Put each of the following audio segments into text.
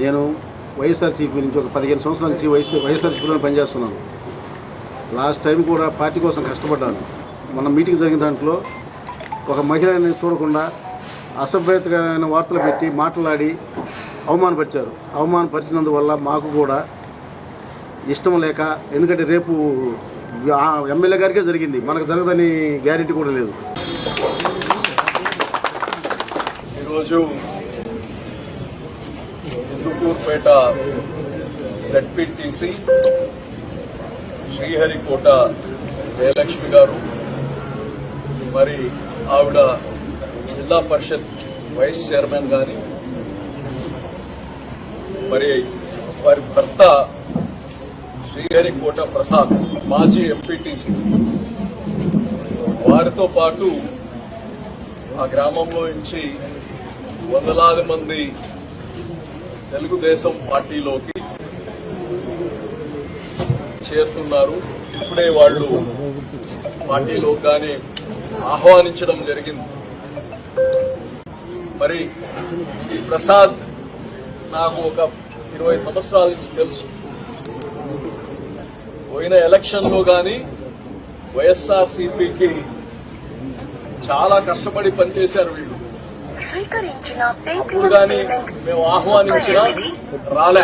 నేను వైఎస్ఆర్సీపీ నుంచి ఒక పదిహేను సంవత్సరాల నుంచి వైఎస్ వైఎస్ఆర్సీపీలో పనిచేస్తున్నాను. లాస్ట్ టైం కూడా పార్టీ కోసం కష్టపడ్డాను. మన మీటింగ్ జరిగిన దాంట్లో ఒక మహిళని చూడకుండా అసభ్యతకరమైన వార్తలు పెట్టి మాట్లాడి అవమానపరిచారు. అవమానపరిచినందువల్ల మాకు కూడా ఇష్టం లేక ఎందుకంటే రేపు ఎమ్మెల్యే గారికే జరిగింది. మనకు జరగదని గ్యారెంటీ కూడా లేదు. ఈరోజు హిందూపూర్పేట జడ్పీటీసీ శ్రీహరికోట జయలక్ష్మి గారు మరి ఆవిడ జిల్లా పరిషత్ వైస్ చైర్మన్ గాని మరి వారి భర్త శ్రీహరికోట ప్రసాద్ మాజీ ఎంపీటీసీ వారితో పాటు ఆ గ్రామంలో నుంచి వందలాది మంది తెలుగుదేశం పార్టీలోకి చేరుతున్నారు. ఇప్పుడే వాళ్ళు పార్టీలో కానీ ఆహ్వానించడం జరిగింది. మరి ఈ ప్రసాద్ నాకు ఒక ఇరవై సంవత్సరాల నుంచి తెలుసు. పోయిన ఎలక్షన్లో కానీ వైఎస్ఆర్ సిపికి చాలా కష్టపడి పనిచేశారు వీళ్ళు. అప్పుడు కానీ మేము ఆహ్వానించిన రాలే.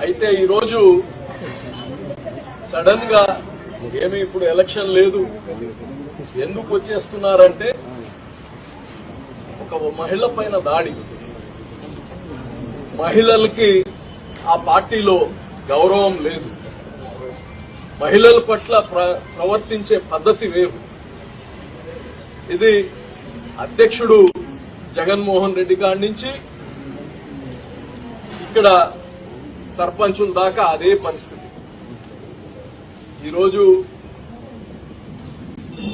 అయితే ఈరోజు సడన్గా ఏమి ఇప్పుడు ఎలక్షన్ లేదు. ఎందుకు వచ్చేస్తున్నారంటే ఒక మహిళ పైన దాడి. మహిళలకి ఆ పార్టీలో గౌరవం లేదు. మహిళల పట్ల ప్ర- ప్రవర్తించే పద్ధతి వేరు. ఇది అధ్యక్షుడు జగన్మోహన్ రెడ్డి కాడి నుంచి ఇక్కడ సర్పంచుల దాకా అదే పరిస్థితి. ఈరోజు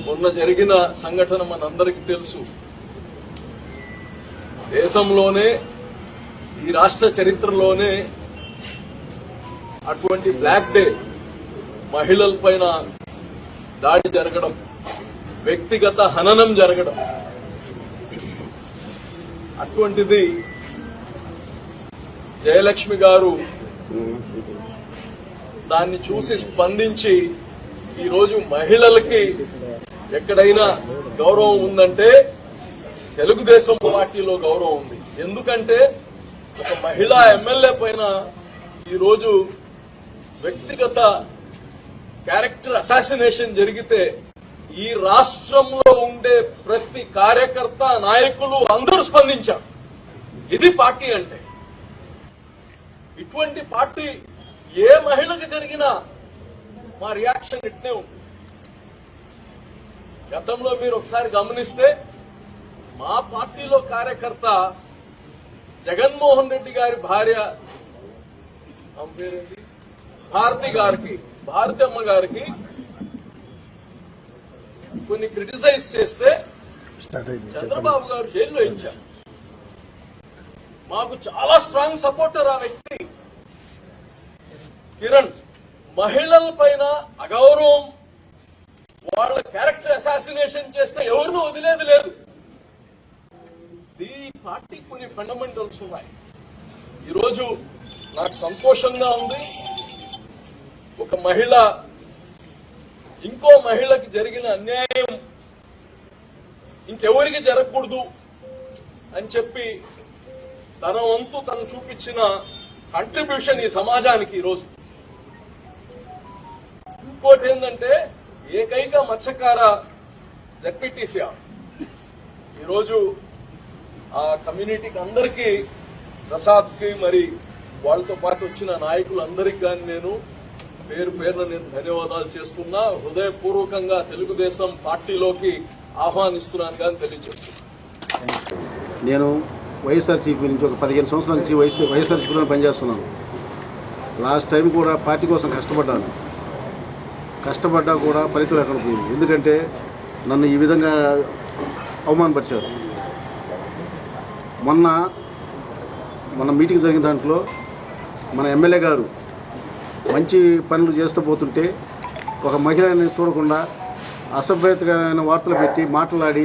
మొన్న జరిగిన సంఘటన మనందరికీ తెలుసు. దేశంలోనే ఈ రాష్ట్ర చరిత్రలోనే అటువంటి బ్లాక్ డే మహిళల పైన దాడి జరగడం వ్యక్తిగత హననం జరగడం అటువంటిది జయలక్ష్మి గారు దాన్ని చూసి స్పందించి ఈరోజు మహిళలకి ఎక్కడైనా గౌరవం ఉందంటే తెలుగుదేశం పార్టీలో గౌరవం ఉంది. ఎందుకంటే ఒక మహిళా ఎమ్మెల్యే పైన ఈరోజు వ్యక్తిగత క్యారెక్టర్ అసాసినేషన్ జరిగితే ఈ రాష్ట్రంలో ఉండే ప్రతి కార్యకర్త నాయకులు అందరూ స్పందించారు. ఇది పార్టీ అంటే. ఇటువంటి పార్టీ ఏ మహిళకు జరిగినా మా రియాక్షన్ ఇట్నే ఉంది. గతంలో మీరు ఒకసారి గమనిస్తే మా పార్టీలో కార్యకర్త జగన్మోహన్ రెడ్డి గారి భార్య భారతి గారికి భారతి అమ్మ గారికి కొన్ని క్రిటిసైజ్ చేస్తే చంద్రబాబు గారు జైల్లో ఇచ్చారు. మాకు చాలా స్ట్రాంగ్ సపోర్టర్ ఆ వ్యక్తి. కిరణ్ మహిళల పైన అగౌరవం వాళ్ళ క్యారెక్టర్ అసాసినేషన్ చేస్తే ఎవరిని వదిలేది లేదు. ఈ పార్టీకి కొన్ని ఫండమెంటల్స్ ఉన్నాయి. ఈరోజు నాకు సంతోషంగా ఉంది. ఒక మహిళ ఇంకో మహిళకి జరిగిన అన్యాయం ఇంకెవరికి జరగకూడదు అని చెప్పి తన వంతు తను చూపించిన కంట్రిబ్యూషన్ ఈ సమాజానికి ఈరోజు. ఇంకోటి ఏంటంటే ఏకైక మత్స్యకార జడ్పీటీసీ ఈరోజు ఆ కమ్యూనిటీకి అందరికీ ప్రసాద్కి మరి వాళ్ళతో పాటు వచ్చిన నాయకులందరికీ కానీ నేను పేరు పేరున నేను ధన్యవాదాలు చేస్తున్నా. హృదయపూర్వకంగా తెలుగుదేశం పార్టీలోకి ఆహ్వానిస్తున్నాను కానీ తెలియజేస్తున్నాను నేను వైఎస్ఆర్సీపీ నుంచి ఒక పదిహేను సంవత్సరాల నుంచి వైఎస్ వైఎస్ఆర్సీపీలో పనిచేస్తున్నాను. లాస్ట్ టైం కూడా పార్టీ కోసం కష్టపడ్డాను. కష్టపడ్డా కూడా ఫలితం లేకుండా పోయింది ఎందుకంటే నన్ను ఈ విధంగా అవమానపరిచారు. మొన్న మన మీటింగ్ జరిగిన దాంట్లో మన ఎమ్మెల్యే గారు మంచి పనులు చేస్తూ పోతుంటే ఒక మహిళని చూడకుండా అసభ్యతకరమైన వార్తలు పెట్టి మాట్లాడి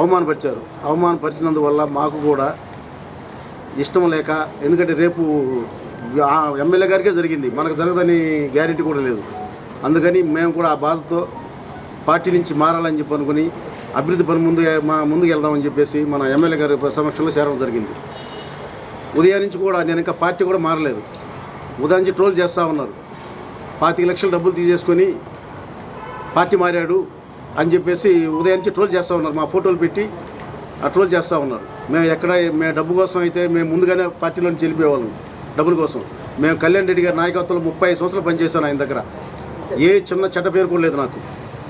అవమానపరిచారు. అవమానపరిచినందువల్ల మాకు కూడా ఇష్టం లేక ఎందుకంటే రేపు ఆ ఎమ్మెల్యే గారికే జరిగింది. మనకు జరగదని గ్యారెంటీ కూడా లేదు. అందుకని మేము కూడా ఆ బాధతో పార్టీ నుంచి మారాలని చెప్పి అనుకుని అభివృద్ధి పని ముందు మా ముందుకు వెళ్దామని చెప్పేసి మన ఎమ్మెల్యే గారి సమక్షంలో చేరడం జరిగింది. ఉదయం నుంచి కూడా నేను ఇంకా పార్టీ కూడా మారలేదు. ఉదయం నుంచి ట్రోల్ చేస్తూ ఉన్నారు. పాతిక లక్షలు డబ్బులు తీసేసుకొని పార్టీ మారాడు అని చెప్పేసి ఉదయం నుంచి ట్రోల్ చేస్తూ ఉన్నారు. మా ఫోటోలు పెట్టి ఆ ట్రోల్ చేస్తూ ఉన్నారు. మేము ఎక్కడ మేము డబ్బు కోసం అయితే మేము ముందుగానే పార్టీలో నుంచి వెళ్ళిపోయేవాళ్ళం డబ్బుల కోసం. మేము కళ్యాణ్ రెడ్డి గారి నాయకత్వంలో ముప్పై ఐదు సంవత్సరాలు పనిచేశాను ఆయన దగ్గర. ఏ చిన్న చెడ్డ పేరు కూడా లేదు నాకు.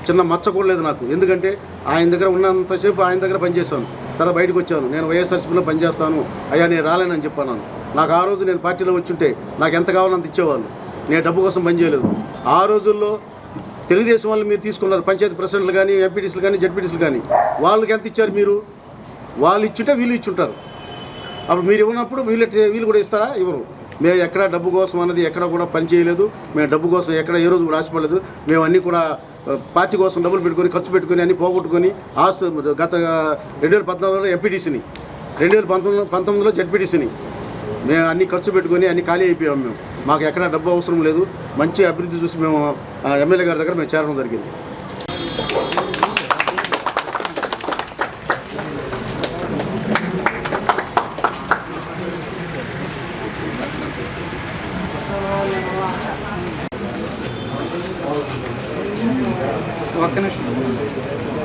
చిన్న మచ్చ కూడా లేదు నాకు. ఎందుకంటే ఆయన దగ్గర ఉన్నంతసేపు ఆయన దగ్గర పనిచేశాను. తర్వాత బయటకు వచ్చాను. నేను వైఎస్ఆర్సీపీలో పనిచేస్తాను. అయ్యా నేను రాలేనని చెప్పాను నాకు ఆ రోజు నేను పార్టీలో వచ్చుంటే నాకు ఎంత కావాలో అంత ఇచ్చేవాళ్ళు. నేను డబ్బు కోసం పనిచేయలేదు ఆ రోజుల్లో తెలుగుదేశం వాళ్ళు మీరు తీసుకున్నారు పంచాయతీ ప్రెసిడెంట్లు కానీ ఎంపీటీసీలు కానీ జడ్పీటీసీలు కానీ వాళ్ళకి ఎంత ఇచ్చారు మీరు? వాళ్ళు ఇచ్చుంటే వీళ్ళు ఇచ్చుంటారు. అప్పుడు మీరు ఇవ్వనప్పుడు వీళ్ళు వీళ్ళు కూడా ఇస్తారా? ఇవ్వరు. మేము ఎక్కడ డబ్బు కోసం అన్నది ఎక్కడ కూడా పని చేయలేదు. మేము డబ్బు కోసం ఎక్కడ ఏ రోజు కూడా ఆశపడలేదు. మేము అన్నీ కూడా పార్టీ కోసం డబ్బులు పెట్టుకొని ఖర్చు పెట్టుకొని అన్నీ పోగొట్టుకొని ఆస్తు గత రెండు వేల పద్నాలుగులో ఎంపీటీసీని రెండు వేల పంతొమ్మిది పంతొమ్మిదిలో జడ్పీటీసీని మేము అన్ని ఖర్చు పెట్టుకొని అన్ని ఖాళీ అయిపోయాం మేము. మాకు ఎక్కడ డబ్బు అవసరం లేదు. మంచి అభివృద్ధి చూసి మేము ఆ, ఎమ్మెల్యే గారి దగ్గర మేము చేరడం జరిగింది.